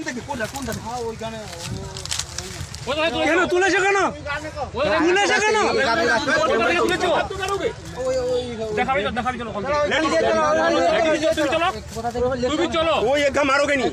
কোনটা কোনটা হ্যাঁ ওইখানে কেন তুলেছো কেন? তুলেছো কেন? ওই একা মারোগে নি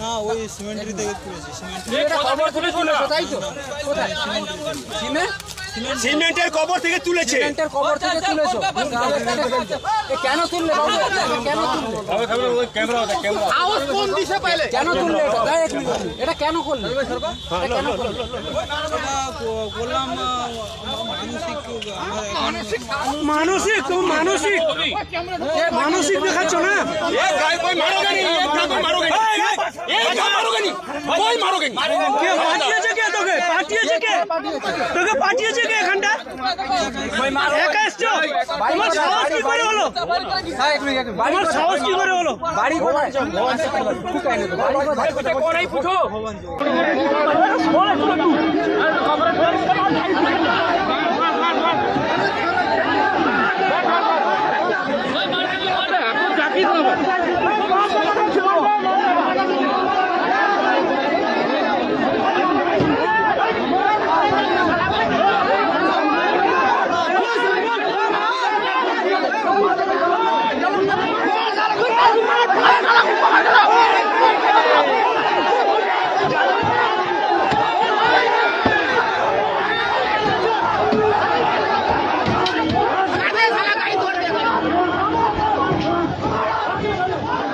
না ওই সিমেন্টারি থেকে তুলেছি সিমেন্ট সিমেন্টের কবর থেকে তুলেছে কবর থেকে তুলেছো কেন তুললে কেন তুললে আওয়াজ কোন দিশে পাইলে কেন তুললে এটা দাঁড়া এক মিনিট। এটা কেন করলে কেন করলে বললাম মানসিক মানসিক তুমি মানসিক মানসিক দেখাচ্ছ না এ গায়ে কই মারোগে নি একা কই মারোগে নি একা মারোগে নি কই মারোগে নি কে পাঠিয়েছে কে তোকে পাঠিয়েছে কে তোকে পাঠিয়েছে কে এখানটা? তোমার সাহস কি করে হলো? তোমার সাহস কি করে হলো? বাড়ি কোথায়?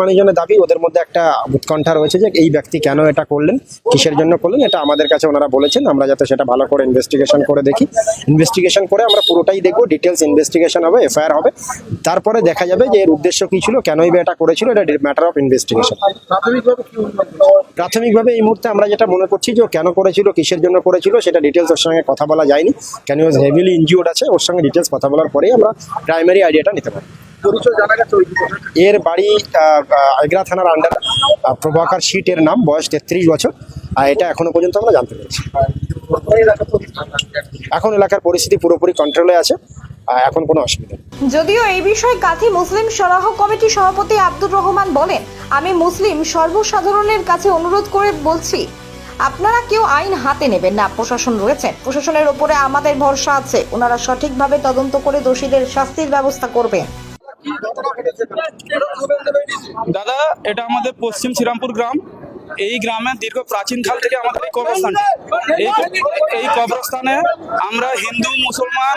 মানুষজনের দাবি ওদের মধ্যে একটা উৎকণ্ঠা রয়েছে যে এই ব্যক্তি কেন এটা করলেন কিসের জন্য করলেন এটা আমাদের কাছে ওনারা বলেছেন। আমরা যাতে সেটা ভালো করে ইনভেস্টিগেশন করে দেখি। ইনভেস্টিগেশন করে আমরা পুরোটাই দেখব ডিটেলস ইনভেস্টিগেশন হবে এফআইআর হবে। তারপরে দেখা যাবে যে এর উদ্দেশ্য কী ছিল কেনই বা এটা করেছিল এটা ম্যাটার অফ ইনভেস্টিগেশন প্রাথমিকভাবে এই মুহূর্তে আমরা যেটা মনে করছি যে কেন করেছিল কিসের জন্য করেছিল সেটা ডিটেলস ওর সঙ্গে কথা বলা যায়নি। কেন হেভিলি ইনজিওর্ড আছে ওর সঙ্গে ডিটেলস কথা বলার পরেই আমরা প্রাইমারি আইডিয়াটা নিতে পারি এর বাড়ি আহ, থানার আন্ডার প্রভাকর শীট এর নাম বয়স তেত্রিশ বছর। আর এটা এখনও পর্যন্ত আমরা জানতে পেরেছি। এখন এলাকার পরিস্থিতি পুরোপুরি কন্ট্রোলে আছে। এখন কোনো অসুবিধা নেই। যদিও এই বিষয়ে কাথি মুসলিম সরাহ কমিটি সভাপতি আব্দুর রহমান বলেন আমি মুসলিম সর্বসাধারণের কাছে অনুরোধ করে বলছি আপনারা কেউ আইন হাতে নেবেন না প্রশাসন রয়েছে। প্রশাসনের ওপরে আমাদের ভরসা আছে। ওনারা সঠিকভাবে তদন্ত করে দোষীদের শাস্তির ব্যবস্থা করবেন। দাদা এটা আমাদের পশ্চিম শ্রীরামপুর গ্রাম। এই গ্রামে দীর্ঘ প্রাচীনকাল থেকে আমাদের এই কবরস্থান। এই এই কবরস্থানে আমরা হিন্দু, মুসলমান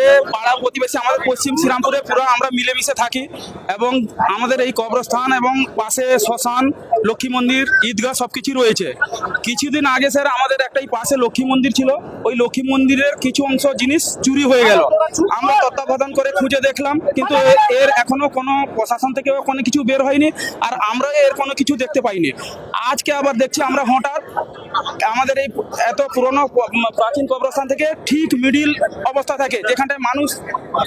এ পাড়া প্রতিবেশী, আমাদের পশ্চিম শ্রীরামপুরে পুরো আমরা মিলেমিশে থাকি এবং আমাদের এই কবরস্থান এবং পাশে শ্মশান, লক্ষ্মী মন্দির, ঈদগাহ সব কিছু রয়েছে। কিছুদিন আগে স্যার আমাদের একটাই পাশে লক্ষ্মী মন্দির ছিল। ওই লক্ষ্মী মন্দিরের কিছু অংশ জিনিস চুরি হয়ে গেল। আমরা তত্ত্বাবধান করে খুঁজে দেখলাম, কিন্তু এর এখনও কোনো প্রশাসন থেকে কোনো কিছু বের হয়নি, আর আমরা এর কোনো কিছু দেখতে পাইনি। আজকে আবার দেখছি আমরা হঠাৎ আমাদের এই এত পুরনো প্রাচীন কবরস্থান থেকে ঠিক মিডিল অবস্থা থাকে, যেখানটায় মানুষ,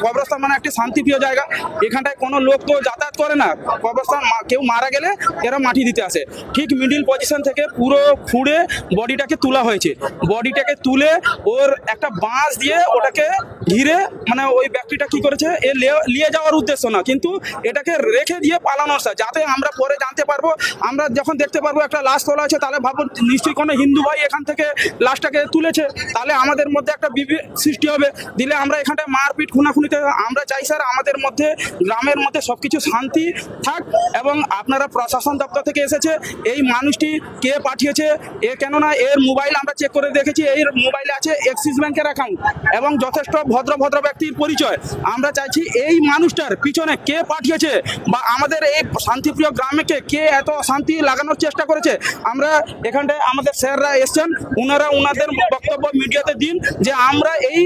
কবরস্থান মানে একটি শান্তিপ্রিয় জায়গা। এখানটায় কোনো লোক তো যাতায়াত করে না। কবরস্থান কেউ মারা গেলে এরা মাটি দিতে আসে। ঠিক মিডিল পজিশন থেকে পুরো খুঁড়ে বডিটাকে তোলা হয়েছে। বডিটাকে তুলে ওর একটা বাঁশ দিয়ে ওটাকে ঘিরে মানে ওই ব্যক্তিটা কি করেছে? এ নিয়ে যাওয়ার উদ্দেশ্য না। কিন্তু এটাকে রেখে দিয়ে পালানোর সাথে যাতে আমরা পরে জানতে পারব, আমরা যখন দেখতে পারব একটা লাশ তোলা আছে তাহলে ভাবুন নিশ্চয়ই কোনো হিন্দু ভাই এখান থেকে লাশটাকে তুলেছে, তাহলে আমাদের মধ্যে একটা বিভেদ সৃষ্টি হবে। দিলে আমরা এখানটায় মারপিট, খুনাখুনিতে আমরা চাই স্যার, আমাদের মধ্যে, গ্রামের মধ্যে সব কিছু শান্তি থাক এবং আপনারা প্রশাসন দপ্তর থেকে এসেছে, এই মানুষটি কে পাঠিয়েছে, এ কেননা এর মোবাইল আমরা চেক করে দেখেছি, এই মোবাইলে আছে এক্সিস ব্যাংকের অ্যাকাউন্ট এবং যথেষ্ট ভদ্র ভদ্র ব্যক্তির পরিচয়। আমরা চাইছি এই মানুষটার পিছনে কে পাঠিয়েছে বা আমাদের এই শান্তিপ্রিয় গ্রামেকে কে এত শান্তি লাগানোর চেষ্টা করেছে, আমরা এখানটায় আমাদের স্যাররা এসছেন ওনারা ওনাদের বক্তব্য মিডিয়াতে দিন যে আমরা এই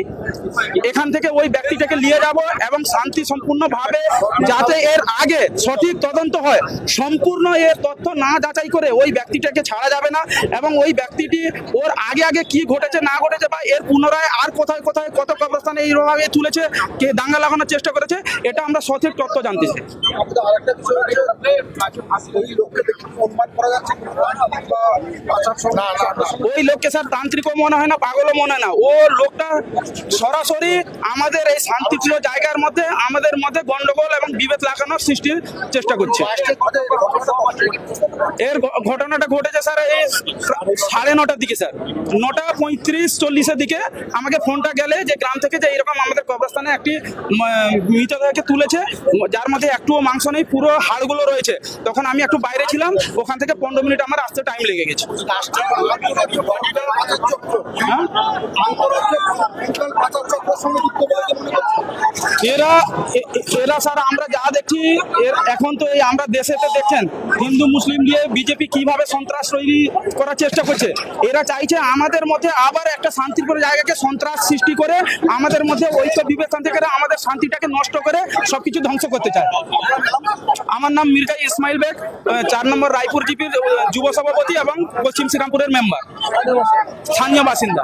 এখান থেকে ওই ব্যক্তিটাকে নিয়ে যাব এবং শান্তি সম্পূর্ণভাবে যাতে এর আগে সঠিক তদন্ত হয়। সম্পূর্ণ এর তথ্য না যাচাই করে ওই ব্যক্তিটাকে ছাড়া যাবে না এবং ওই ব্যক্তিটি ওর আগে আগে কি ঘটেছে, না ঘটেছে বা এর পুনরায় আর কোথায় কোথায় কত কবরস্থানে এইভাবে তুলেছে, কে দাঙ্গা লাগানোর চেষ্টা করেছে, এটা আমরা সঠিক তথ্য জানতে চাই ওই লোককে স্যার তান্ত্রিকও মনে হয় না, পাগলও মনে হয় না। ও লোকটা সরাসরি আমাদের এই শান্তিপ্রিয় জায়গার মধ্যে, আমাদের মধ্যে গন্ডগোল এবং বিভেদ লাগানোর সৃষ্টির চেষ্টা করছে। এর ঘটনাটা ঘটেছে স্যার এই সাড়ে নটার দিকে স্যার। নটা পঁয়ত্রিশ চল্লিশের দিকে আমাকে ফোনটা গেলে যে গ্রাম থেকে যে এরকম আমাদের কবরস্থানে একটি মৃতদেহকে তুলেছে, যার মধ্যে একটুও মাংস নেই, পুরো হাড়গুলো রয়েছে। তখন আমি একটু বাইরে ছিলাম, ওখান থেকে পনেরো মিনিট আমার আসতে টাইম লেগে গেছে। এরা এরা স্যার আমরা যা দেখছি এর এখন তো এই আমরা দেশেতে দেখছেন, হিন্দু, মুসলিম দিয়ে বিজেপি কীভাবে সন্ত্রাস তৈরি করার চেষ্টা করছে? এরা চাইছে আমাদের মধ্যে আবার একটা শান্তিপুর জায়গাকে সন্ত্রাস সৃষ্টি করে, আমাদের মধ্যে ঐক্য বিবেচন থেকে আমাদের শান্তিটাকে নষ্ট করে সবকিছু ধ্বংস করতে চায়। আমার নাম মির্জা ইসমাইল বেগ চার নম্বর রায়পুর জিপির যুব সভাপতি এবং পশ্চিম শ্রীরামপুরের মেম্বার স্থানীয় বাসিন্দা।